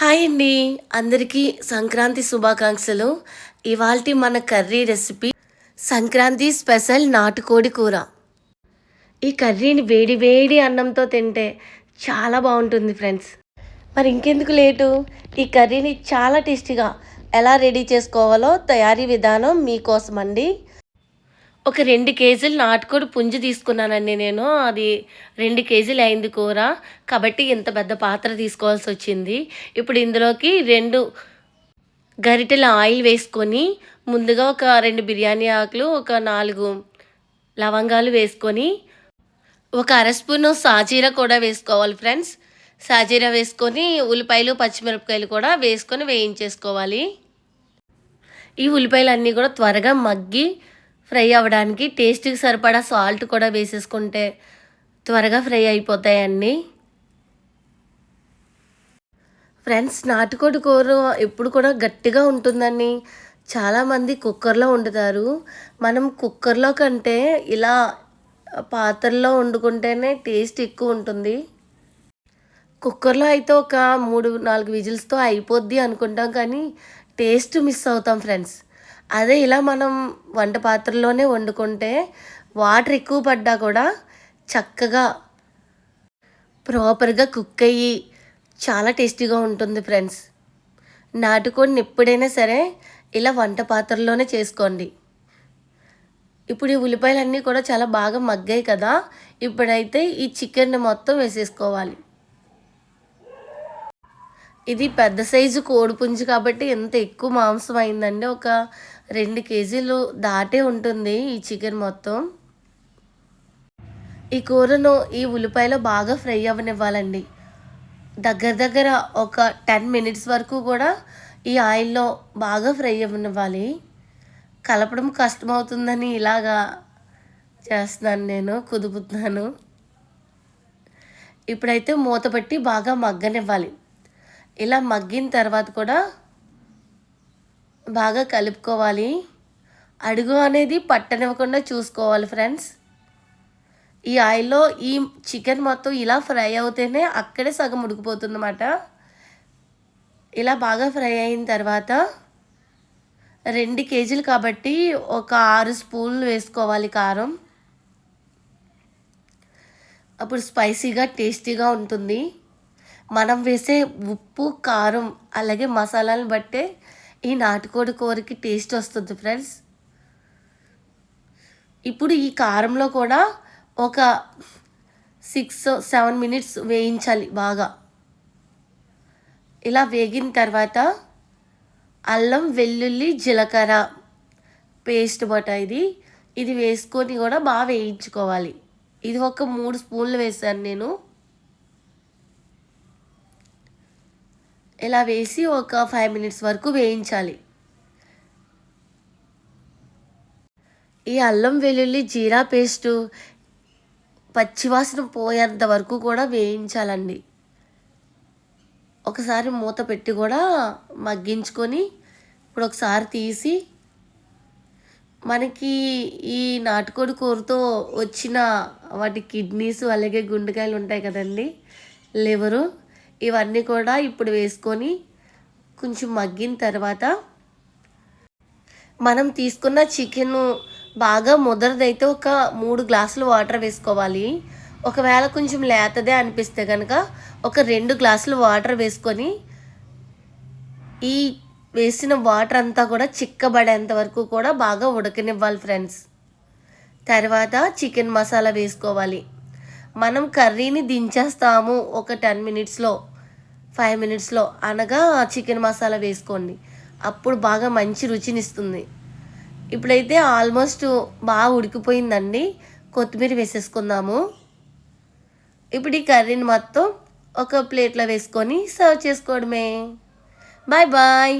Hi అండి. అందరికీ సంక్రాంతి శుభాకాంక్షలు. ఇవాల్టి మన కర్రీ రెసిపీ సంక్రాంతి స్పెషల్ నాటుకోడి కూర. ఈ కర్రీని వేడి వేడి అన్నంతో తింటే చాలా బాగుంటుంది ఫ్రెండ్స్. మరి ఇంకెందుకు లేటు? ఈ కర్రీని చాలా టేస్టీగా ఎలా రెడీ చేసుకోవాలో తయారీ విధానం మీకోసం అండి ఒక రెండు కేజీలు నాటుకోడి పుంజు తీసుకున్నానండి నేను. అది రెండు కేజీలు అయింది కూర. కాబట్టి ఇంత పెద్ద పాత్ర తీసుకోవాల్సి వచ్చింది. ఇప్పుడు ఇందులోకి రెండు గరిటెల ఆయిల్ వేసుకొని ముందుగా ఒక రెండు బిర్యానీ ఆకులు ఒక నాలుగు లవంగాలు వేసుకొని ఒక అర స్పూను సాజీరా కూడా వేసుకోవాలి ఫ్రెండ్స్. సాజీరా వేసుకొని ఉల్లిపాయలు పచ్చిమిరపకాయలు కూడా వేసుకొని వేయించేసుకోవాలి. ఈ ఉల్లిపాయలు అన్నీ కూడా త్వరగా మగ్గి ఫ్రై అవ్వడానికి టేస్ట్కి సరిపడా సాల్ట్ కూడా వేసేసుకుంటే త్వరగా ఫ్రై అయిపోతాయండి ఫ్రెండ్స్ నాటుకోడి కూర ఎప్పుడు కూడా గట్టిగా ఉంటుందని చాలామంది కుక్కర్లో వండుతారు. మనం కుక్కర్లో కంటే ఇలా పాత్రల్లో వండుకుంటేనే టేస్ట్ ఎక్కువ ఉంటుంది. కుక్కర్లో అయితే ఒక మూడు నాలుగు విజిల్స్తో అయిపోద్ది అనుకుంటాం కానీ టేస్ట్ మిస్ అవుతాం ఫ్రెండ్స్. అదే ఇలా మనం వంట పాత్రలోనే వండుకుంటే వాటర్ ఎక్కువ పడ్డా కూడా చక్కగా ప్రాపర్గా కుక్ అయ్యి చాలా టేస్టీగా ఉంటుంది ఫ్రెండ్స్. నాటుకోడిని ఎప్పుడైనా సరే ఇలా వంట పాత్రలోనే చేసుకోండి. ఇప్పుడు ఈ ఉల్లిపాయలన్నీ కూడా చాలా బాగా మగ్గాయి కదా ఇప్పుడైతే ఈ చికెన్ని మొత్తం వేసేసుకోవాలి. ఇది పెద్ద సైజు కోడిపుంజు కాబట్టి ఎంత ఎక్కువ మాంసం అయిందండి ఒక రెండు కేజీలు దాటే ఉంటుంది ఈ చికెన్ మొత్తం. ఈ కూరను ఈ ఉల్లిపాయలో బాగా ఫ్రై అవ్వనివ్వాలండి. దగ్గర దగ్గర ఒక టెన్ మినిట్స్ వరకు కూడా ఈ ఆయిల్లో బాగా ఫ్రై అవ్వనివ్వాలి. కలపడం కష్టమవుతుందని ఇలాగా చేస్తున్నాను నేను కుదుపుతున్నాను. ఇప్పుడైతే మూత పెట్టి బాగా మగ్గనివ్వాలి. ఇలా మగ్గిన తర్వాత కూడా బాగా కలుపుకోవాలి. అడుగు అనేది పట్టనివ్వకుండా చూసుకోవాలి ఫ్రెండ్స్. ఈ ఆయిల్లో ఈ చికెన్ మొత్తం ఇలా ఫ్రై అవుతేనే అక్కడే సగం ఉడికిపోతుందన్నమాట. ఇలా బాగా ఫ్రై అయిన తర్వాత రెండు కేజీలు కాబట్టి ఒక ఆరు స్పూన్లు వేసుకోవాలి కారం. అప్పుడు స్పైసీగా టేస్టీగా ఉంటుంది. మనం వేసే ఉప్పు కారం అలాగే మసాలాలను బట్టే ఈ నాటుకోడి కూరకి టేస్ట్ వస్తుంది ఫ్రెండ్స్. ఇప్పుడు ఈ కారంలో కూడా ఒక సిక్స్ సెవెన్ మినిట్స్ వేయించాలి బాగా. ఇలా వేగిన తర్వాత అల్లం వెల్లుల్లి జీలకర్ర పేస్ట్ బట ఇది. ఇది వేసుకొని కూడా బాగా వేయించుకోవాలి. ఇది ఒక మూడు స్పూన్లు వేసాను నేను. ఇలా వేసి ఒక ఫైవ్ మినిట్స్ వరకు వేయించాలి. ఈ అల్లం వెల్లుల్లి జీరా పేస్టు పచ్చివాసన పోయేంత వరకు కూడా వేయించాలండి. ఒకసారి మూత పెట్టి కూడా మగ్గించుకొని ఇప్పుడు ఒకసారి తీసి మనకి ఈ నాటుకోడి కూరతో వచ్చిన వాటి కిడ్నీస్ అలాగే గుండెకాయలు ఉంటాయి కదండి లివరు ఇవన్నీ కూడా ఇప్పుడు వేసుకొని కొంచెం మగ్గిన తర్వాత మనం తీసుకున్న చికెన్ బాగా ముదరదైతే ఒక మూడు గ్లాసులు వాటర్ వేసుకోవాలి. ఒకవేళ కొంచెం లేతదే అనిపిస్తే కనుక ఒక రెండు గ్లాసులు వాటర్ వేసుకొని ఈ వేసిన వాటర్ అంతా కూడా చిక్కబడేంత వరకు కూడా బాగా ఉడకనివ్వాలి ఫ్రెండ్స్. తర్వాత చికెన్ మసాలా వేసుకోవాలి. మనం కర్రీని దించేస్తాము ఒక టెన్ మినిట్స్లో ఫైవ్ మినిట్స్లో అనగా చికెన్ మసాలా వేసుకోండి. అప్పుడు బాగా మంచి రుచినిస్తుంది. ఇప్పుడైతే ఆల్మోస్ట్ బాగా ఉడికిపోయిందండి. కొత్తిమీర వేసేసుకుందాము. ఇప్పుడు ఈ కర్రీని మొత్తం ఒక ప్లేట్లో వేసుకొని సర్వ్ చేసుకోవడమే. Bye bye.